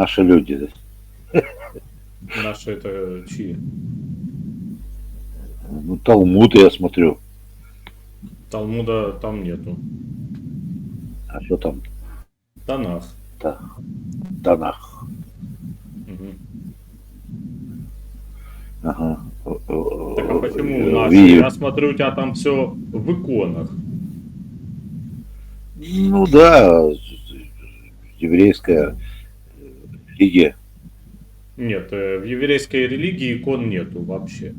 наши люди. да. Наши это чьи? Ну, Талмуд я смотрю. Талмуда там нету. А что там? Танах. Танах. Мгм. Ага. Так а почему Э, наши? Ви- Я смотрю, у тебя там все в иконах. Ну да, еврейская религия. Нет, э, в еврейской религии икон нету вообще.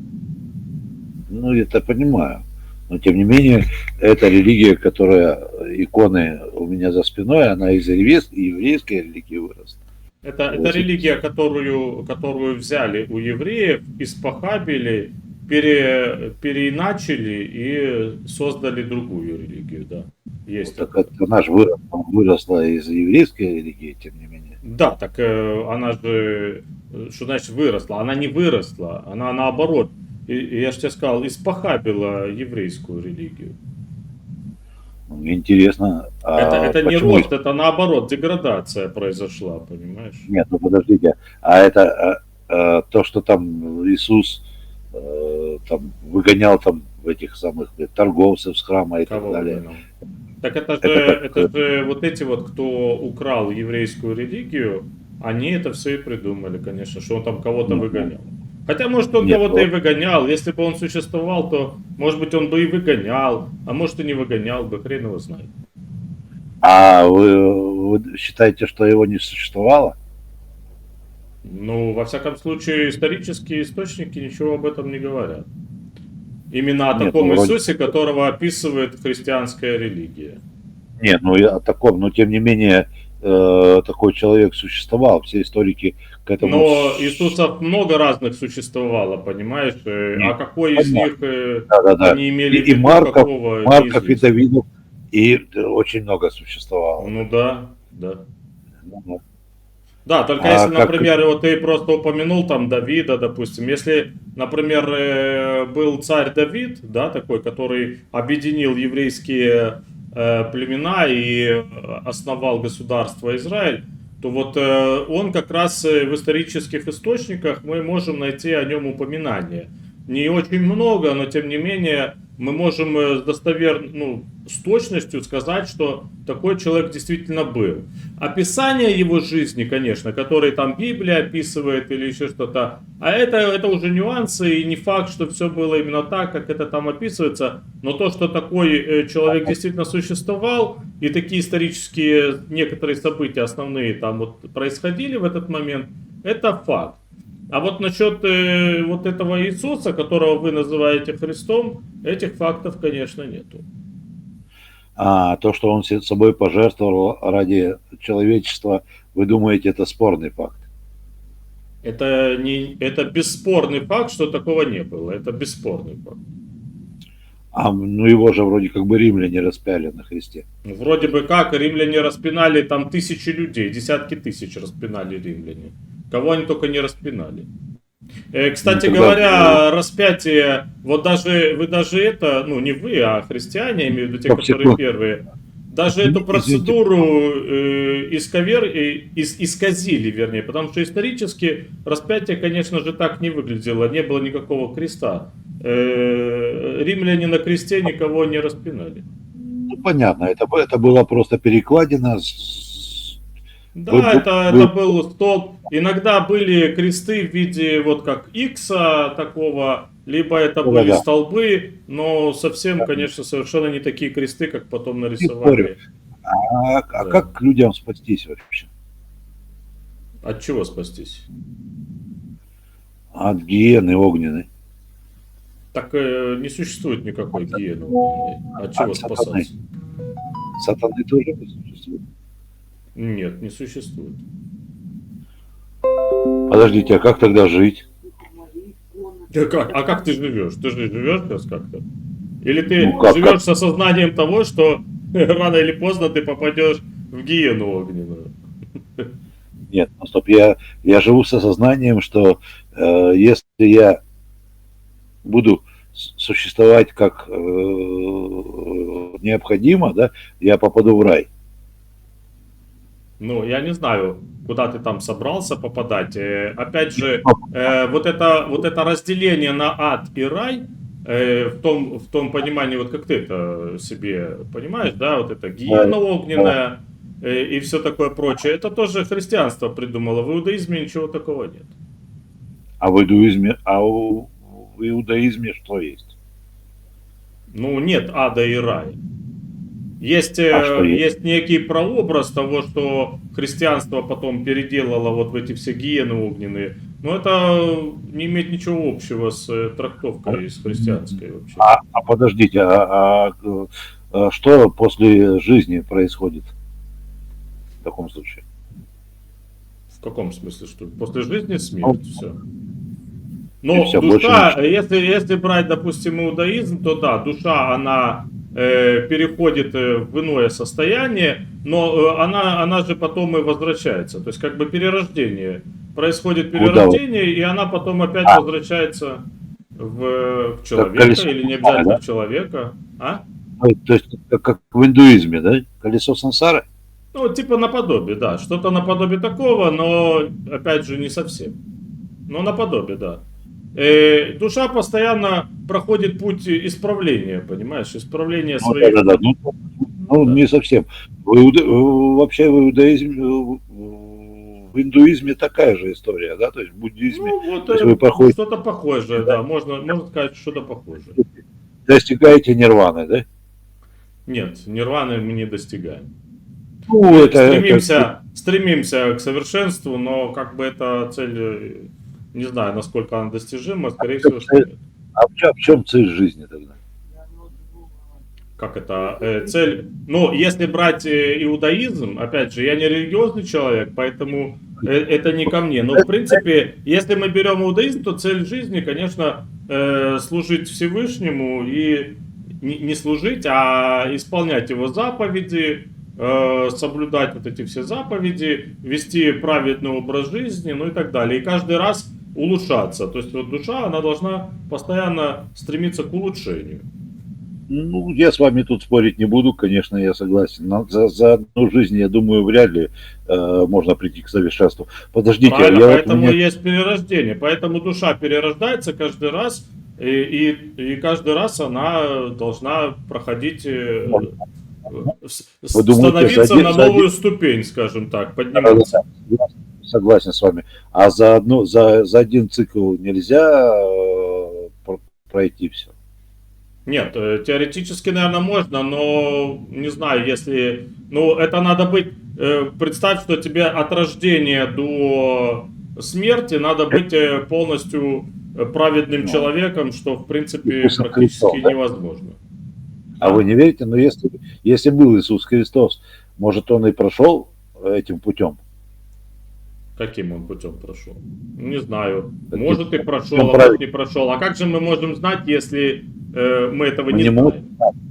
Ну, я это понимаю. Но тем не менее, эта религия, которая иконы у меня за спиной, она из еврейской, религии выросла. Это, это Вот. религия, которую, которую взяли у евреев, испохабили, пере, переиначили и создали другую религию, да. Есть Так такое. это она же выросла, выросла из еврейской религии, тем не менее. Да, так э, она же, э, что значит выросла? Она не выросла, она наоборот, и, и я же тебе сказал, испохабила еврейскую религию. Ну, интересно, а это это не рост, это наоборот, деградация произошла, понимаешь? Нет, ну подождите, а это а, а, то, что там Иисус э, там выгонял там этих самых торговцев с храма и Кого так далее. выгнал? Так это же, Это это, же вот эти вот, кто украл еврейскую религию, они это все и придумали, конечно, что он там кого-то Ну, выгонял. Хотя, может, он кого-то вот- и выгонял. Если бы он существовал, то, может быть, он бы и выгонял, а может, и не выгонял бы, хрен его знает. А вы, вы считаете, что его не существовало? Ну, во всяком случае, исторические источники ничего об этом не говорят. Именно о Нет, таком ну, вроде- Иисусе, которого описывает христианская религия. Нет, ну я о таком, но тем не менее э, такой человек существовал. Все историки к этому. Но Иисусов много разных существовало, понимаешь? Э, Нет, А какой из понятно. них э, Да-да-да. они имели И- в и виду, Марков- какого Марков и. Давидов и э, очень много существовало. Ну да, да. Ну, Да, только А если, как- например, вот ты просто упомянул там Давида, допустим, если, например, э, был царь Давид, да, такой, который объединил еврейские э, племена и основал государство Израиль, то вот э, он как раз в исторических источниках мы можем найти о нем упоминание. Не очень много, но тем не менее мы можем э, с достовер... ну, с точностью сказать, что такой человек действительно был. Описание его жизни, конечно, который там Библия описывает или еще что-то, а это, это уже нюансы и не факт, что все было именно так, как это там описывается, но то, что такой э, человек действительно существовал, и такие исторические некоторые события основные там вот происходили в этот момент, это факт. А вот насчет э, вот этого Иисуса, которого вы называете Христом, этих фактов, конечно, нету. А то, что он собой пожертвовал ради человечества, вы думаете, это спорный факт? Это, не, это бесспорный факт, что такого не было. Это бесспорный факт. А ну его же вроде как бы римляне распяли на Христе. Вроде бы как римляне распинали там тысячи людей, десятки тысяч распинали римляне. Кого они только не распинали. Э, Кстати Ну, тогда- говоря, распятие, вот даже вы даже это, ну не вы, а христиане, я имею в виду те, Стоп, которые первые, даже Извините. эту процедуру э, исковер, э, ис- исказили, вернее, потому что исторически распятие, конечно же, так не выглядело, не было никакого креста. Э, римляне на кресте никого не распинали. Ну, понятно, это, это было просто перекладина с- Да, вы- это, вы- это был столб. Иногда были кресты в виде вот как Икса такого, либо это Ну, были да. столбы, но совсем, конечно, совершенно не такие кресты, как потом нарисовали. А, а Да. как людям спастись вообще? От чего спастись? От гиены огненной. Так э, не существует никакой гиены. огненной. От чего От сатаны. спасаться? Сатаны тоже не существует. Нет, не существует. Подождите, а как тогда жить? Да как? А как ты живешь? Ты же живешь сейчас как-то? Или ты Ну, как- живешь как? с осознанием того, что рано или поздно ты попадешь в гиену огненную? Нет, ну стоп, я, я живу с осознанием, что э, если я буду существовать как э, необходимо, да, я попаду в рай. Ну, я не знаю, куда ты там собрался попадать. Э, Опять же, э, вот это, вот это разделение на ад и рай, э, в том, в том понимании, вот как ты это себе понимаешь, да, вот это гиена огненная э, и все такое прочее, это тоже христианство придумало. В иудаизме ничего такого нет. А в иудаизме, а у- в иудаизме что есть? Ну, нет ада и рая. Есть, э, А есть? некий прообраз того, что христианство потом переделало вот в эти все гиены огненные. Но это не имеет ничего общего с э, трактовкой, с христианской вообще. А, а подождите, а, а, э, а что после жизни происходит в таком случае? В каком смысле, что после жизни смерть, все. И Но всё, душа, больше если, если брать, допустим, иудаизм, то да, душа, она переходит э, в иное состояние, но э, она, она же потом и возвращается. То есть как бы перерождение. Происходит перерождение, и она потом опять А. возвращается в, в человека, колесо или не обязательно да? в человека. А? То есть как, как в индуизме, да? Колесо сансары? Ну, типа наподобие, да. Что-то наподобие такого, но опять же не совсем. Но наподобие, да. Э, душа постоянно проходит путь исправления, понимаешь, исправления Ну, своих. да, да, да. Ну, ну, не совсем. В иуда- в- Вообще в иудаизме, в в индуизме такая же история, да? То есть в буддизме Ну, вот То есть э, вы проходите- что-то похожее, да. Можно, можно сказать, что-то похожее. достигаете нирваны, да? Нет, нирваны мы не достигаем. Ну, это, это- стремимся, стремимся к совершенству, но как бы эта цель, э, не знаю, насколько она достижима, скорее всего, что нет. а в чем, в чем цель жизни тогда? как это, э, цель, ну, если брать э, иудаизм, опять же, я не религиозный человек, поэтому э, это не ко мне, но, в принципе, если мы берем иудаизм, то цель жизни, конечно, служить Всевышнему и не, служить, а исполнять его заповеди, соблюдать вот эти все заповеди, вести праведный образ жизни, ну и так далее. И каждый раз улучшаться. То есть вот душа, она должна постоянно стремиться к улучшению. Ну, я с вами тут спорить не буду, конечно, я согласен. Но за, за одну жизнь, я думаю, вряд ли э, можно прийти к совершенству. Подождите, Правильно, я вот поэтому мне- есть перерождение. Поэтому душа перерождается каждый раз, и, и, и каждый раз она должна проходить, э, Вы думаете, становиться один- на за один- новую ступень, скажем так, подниматься. Я согласен с вами. А за, одну, за, за один цикл нельзя э, про- пройти все. Нет, э, теоретически, наверное, можно, но не знаю, если... Ну, это надо быть... э, Представь, что тебе от рождения до смерти надо быть полностью праведным Ну. человеком, что, в принципе, Иисусом практически Христом, да? невозможно. А вы не верите? Но если, если был Иисус Христос, может, он и прошел этим путем? Каким он путем прошел? Не знаю. Может и прошел, а может не прошел. А как же мы можем знать, если э, мы этого Мы не, не знаем? можем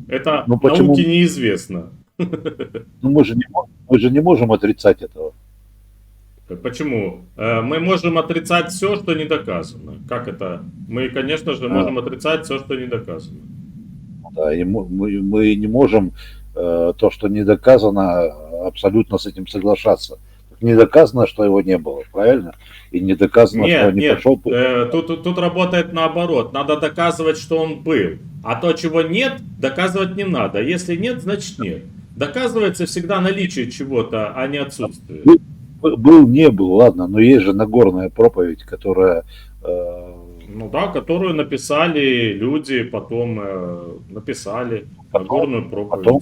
Это Ну, почему? науке неизвестно. Ну, мы же не, мы же не можем отрицать этого. Почему? Э, Мы можем отрицать все, что не доказано. Как это? Мы, конечно же, А. можем отрицать все, что не доказано. Да, и мы, мы- мы не можем э, то, что не доказано, абсолютно с этим соглашаться. Не доказано, что его не было, правильно? И не доказано, что Нет, он не нет, прошел путь. э, тут, тут, тут работает наоборот. Надо доказывать, что он был. А то, чего нет, доказывать не надо. Если нет, значит нет. Доказывается всегда наличие чего-то, а не отсутствие. Б- Был, не был, ладно, но есть же Нагорная проповедь, которая... э, Ну да, которую написали люди, потом э, написали Нагорную проповедь. потом.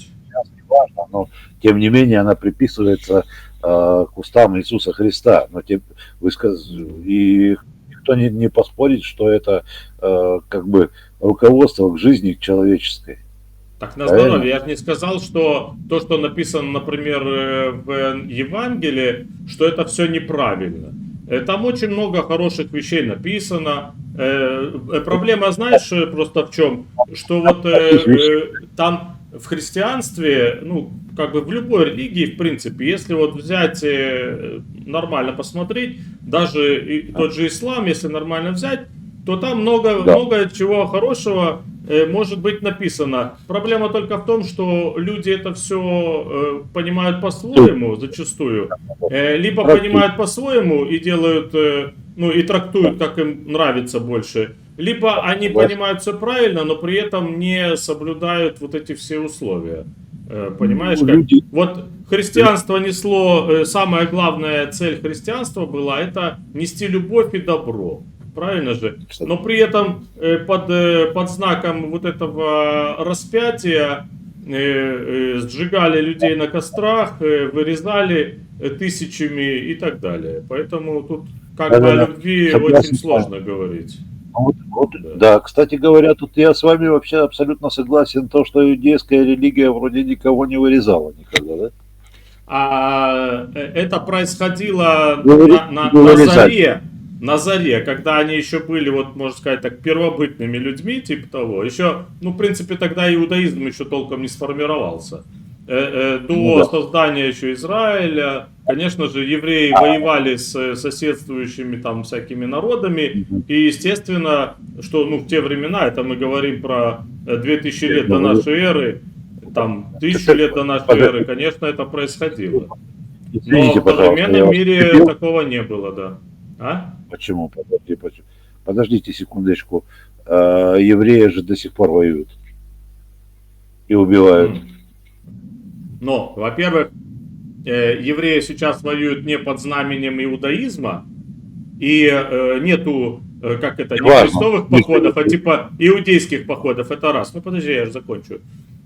важно, но тем не менее она приписывается э, к устам Иисуса Христа. Но тем, вы сказ- и никто не, не поспорит, что это э, как бы руководство к жизни к человеческой. Так на Правильно. здоровье. Я же не сказал, что то, что написано, например, э, в Евангелии, что это все неправильно. Э, Там очень много хороших вещей написано. Э, Проблема, знаешь, просто в чем? Что вот там в христианстве, ну, как бы в любой религии, в принципе, если вот взять, э, нормально посмотреть, даже и тот же ислам, если нормально взять, то там много, Да. много чего хорошего э, может быть написано. Проблема только в том, что люди это все понимают по-своему зачастую. Э, либо понимают по-своему и делают, э, ну и трактуют, как им нравится больше. Либо они понимают все правильно, но при этом не соблюдают вот эти все условия. Э, Понимаешь, Ну, как? люди- Вот христианство несло, э, самая главная цель христианства была это нести любовь и добро. Правильно же? Но при этом э, под, под знаком вот этого распятия сжигали людей на кострах, вырезали тысячами и так далее. Поэтому тут как бы о любви очень сложно говорить. Вот, вот, Да. да. кстати говоря, тут я с вами вообще абсолютно согласен, то, что иудейская религия вроде никого не вырезала никогда, да? А э, это происходило Говори- на, на- на заре, на заре, когда они еще были, вот можно сказать так, первобытными людьми, типа того. Еще, ну, в принципе, тогда иудаизм еще толком не сформировался. Э, э, До Ну да. создания еще Израиля, конечно же, евреи воевали с э, соседствующими там всякими народами, и естественно, что ну, в те времена, это мы говорим про э, 2000 лет до нашей эры, там, тысячу лет до нашей эры, конечно, это происходило. Но в современном мире такого не было, да. А? Почему? Подожди, почему? Подождите секундочку. Евреи же до сих пор воюют. И убивают. Но, во-первых, э, евреи сейчас воюют не под знаменем иудаизма, и э, нету, э, как это, не крестовых походов, а типа иудейских походов, это раз. Ну подожди, я же закончу.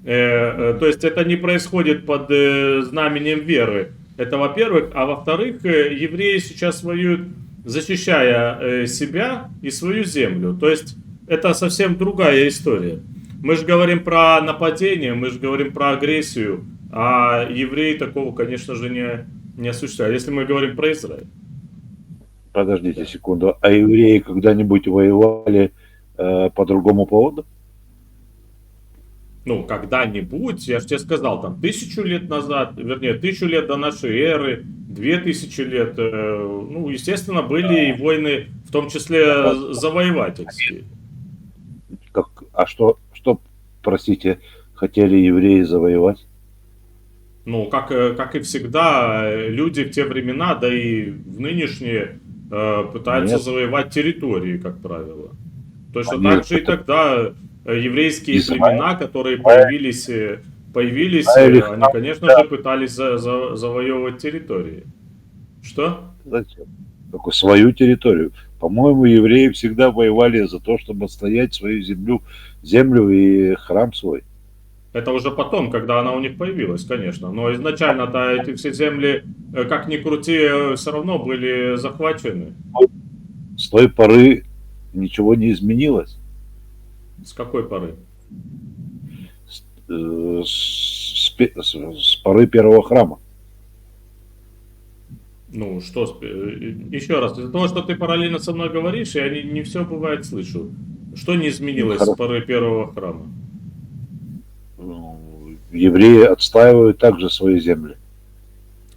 Э, э, то есть это не происходит под э, знаменем веры. Это во-первых. А во-вторых, э, евреи сейчас воюют, защищая э, себя и свою землю. То есть это совсем другая история. Мы же говорим про нападение, мы же говорим про агрессию, а евреи такого, конечно же, не, не осуществляют. Если мы говорим про Израиль. Подождите секунду. А евреи когда-нибудь воевали э, по другому поводу? Ну, когда-нибудь, я же тебе сказал, там, тысячу лет назад, вернее, тысячу лет до нашей эры, две тысячи лет, э, ну, естественно, были и войны, в том числе завоевательские. Как, а что, что, простите, хотели евреи завоевать? Ну, как, э, как и всегда, э, люди в те времена, да и в нынешние, э, пытаются Нет. завоевать территории, как правило. Точно Они так же и тогда еврейские Израиль. племена, которые появились, появились, Израиль они, конечно же, пытались за- за- завоевывать территории. Что? Зачем? Только свою территорию. По-моему, евреи всегда воевали за то, чтобы отстоять свою землю, землю и храм свой. Это уже потом, когда она у них появилась, конечно. Но изначально-то эти все земли, э, как ни крути, все равно были захвачены. С той поры ничего не изменилось. С какой поры? С, э, с- с с- поры первого храма. Ну, что, э, еще раз, из-за того, что ты параллельно со мной говоришь, я не, не все бывает слышу. Что не изменилось с поры первого храма? Евреи отстаивают также свои земли.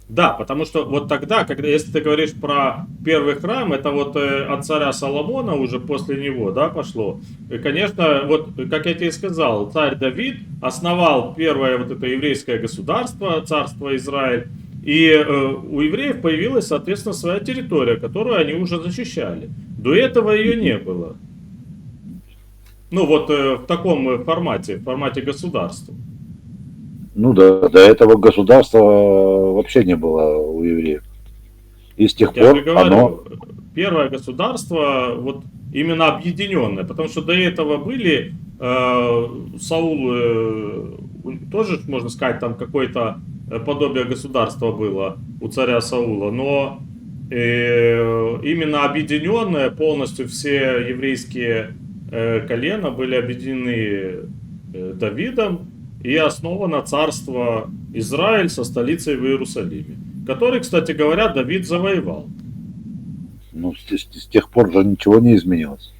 Да, потому что вот тогда, когда, если ты говоришь про первый храм, это вот э, от царя Соломона уже после него, да, пошло. И, конечно, вот, как я тебе сказал, царь Давид основал первое вот это еврейское государство, царство Израиль, и э, у евреев появилась, соответственно, своя территория, которую они уже защищали. До этого ее не было. Ну вот э, в таком э, формате, в формате государства. Ну да, до этого государства вообще не было у евреев. И с тех Я пор говорю, оно... первое государство, вот именно объединенное, потому что до этого были э, Саул, э, тоже, можно сказать, там какое-то э, подобие государства было у царя Саула, но э, именно объединенное, полностью все еврейские э, колена были объединены э, Давидом, и основано царство Израиль со столицей в Иерусалиме, который, кстати говоря, Давид завоевал. Ну, с, с- с тех пор же ничего не изменилось.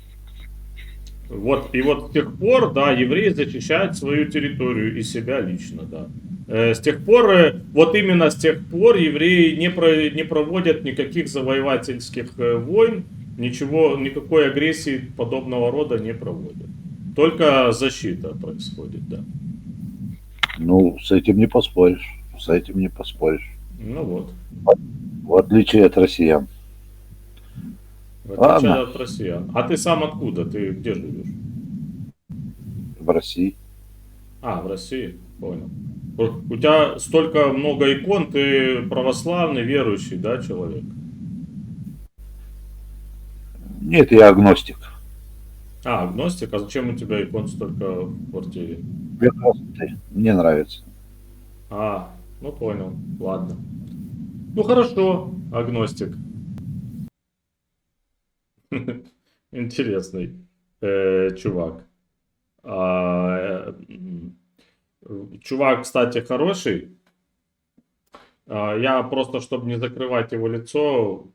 Вот, и вот с тех пор, да, евреи защищают свою территорию и себя лично, да. Э, С тех пор, э, вот именно с тех пор евреи не, про, не проводят никаких завоевательских э, войн, ничего, никакой агрессии подобного рода не проводят. Только защита происходит, да. Ну, с этим не поспоришь. С этим не поспоришь. Ну вот. В отличие от россиян. В отличие Ладно. от россиян. А ты сам откуда? Ты где живешь? В России. А, в России. Понял. У у тебя столько много икон, ты православный, верующий, да, человек? Нет, я агностик. А, агностик, а зачем у тебя икон столько в квартире? Прекрасный. Мне нравится. А, ну понял, ладно. Ну хорошо, агностик. Интересный э, чувак. А, э, чувак, кстати, хороший. А, я просто, чтобы не закрывать его лицо,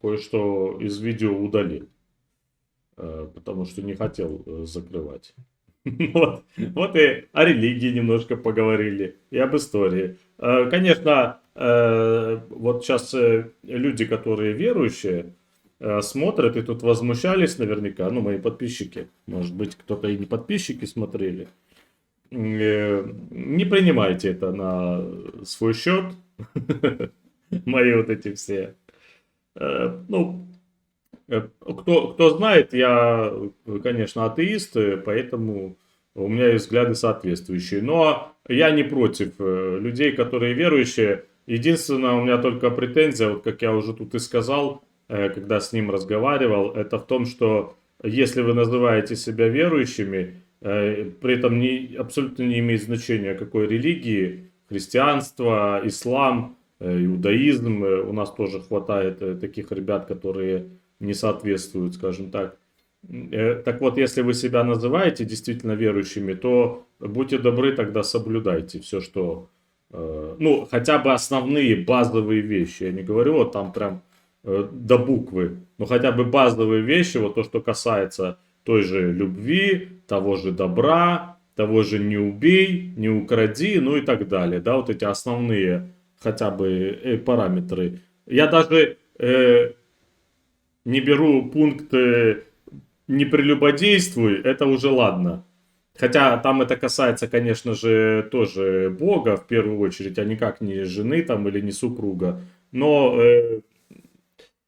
кое-что из видео удалил. Э, потому что не хотел э, закрывать. Вот, и о религии немножко поговорили, и об истории. Э, Конечно, вот сейчас люди, которые верующие, смотрят и тут возмущались наверняка, ну, мои подписчики, может быть, кто-то и не подписчики смотрели. Не принимайте это на свой счет, мои вот эти все. Э, Ну, Э, Кто, кто знает, я, конечно, атеист, э, поэтому у меня есть взгляды соответствующие. Но я не против людей, которые верующие. Единственное, у меня только претензия, вот как я уже тут и сказал, когда с ним разговаривал, это в том, что если вы называете себя верующими, при этом не, абсолютно не имеет значения какой религии, христианство, ислам, иудаизм, э, у нас тоже хватает э, таких ребят, которые не соответствуют, скажем так. Э, Так вот, если вы себя называете действительно верующими, то будьте добры, тогда соблюдайте все, что... э, Ну, хотя бы основные базовые вещи. Я не говорю вот там прям э, до буквы, но хотя бы базовые вещи, вот то, что касается той же любви, того же добра, того же не убей, не укради, ну и так далее. Да, вот эти основные хотя бы э, параметры. Я даже э, не беру пункт э, не прелюбодействуй, это уже ладно. Хотя там это касается, конечно же, тоже Бога в первую очередь, а никак не жены там или не супруга. Но э,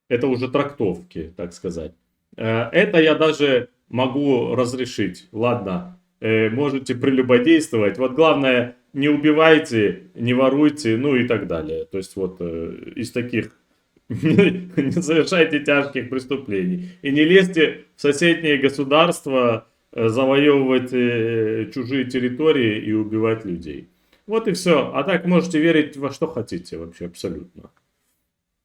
это уже трактовки, так сказать. Э, это я даже могу разрешить. Ладно, э, можете прелюбодействовать. Вот главное, не убивайте, не воруйте, ну и так далее. То есть вот э, из таких не совершайте тяжких преступлений. И не лезьте в соседние государства э, завоевывать э, чужие территории и убивать людей. Вот и все. А так можете верить во что хотите вообще абсолютно.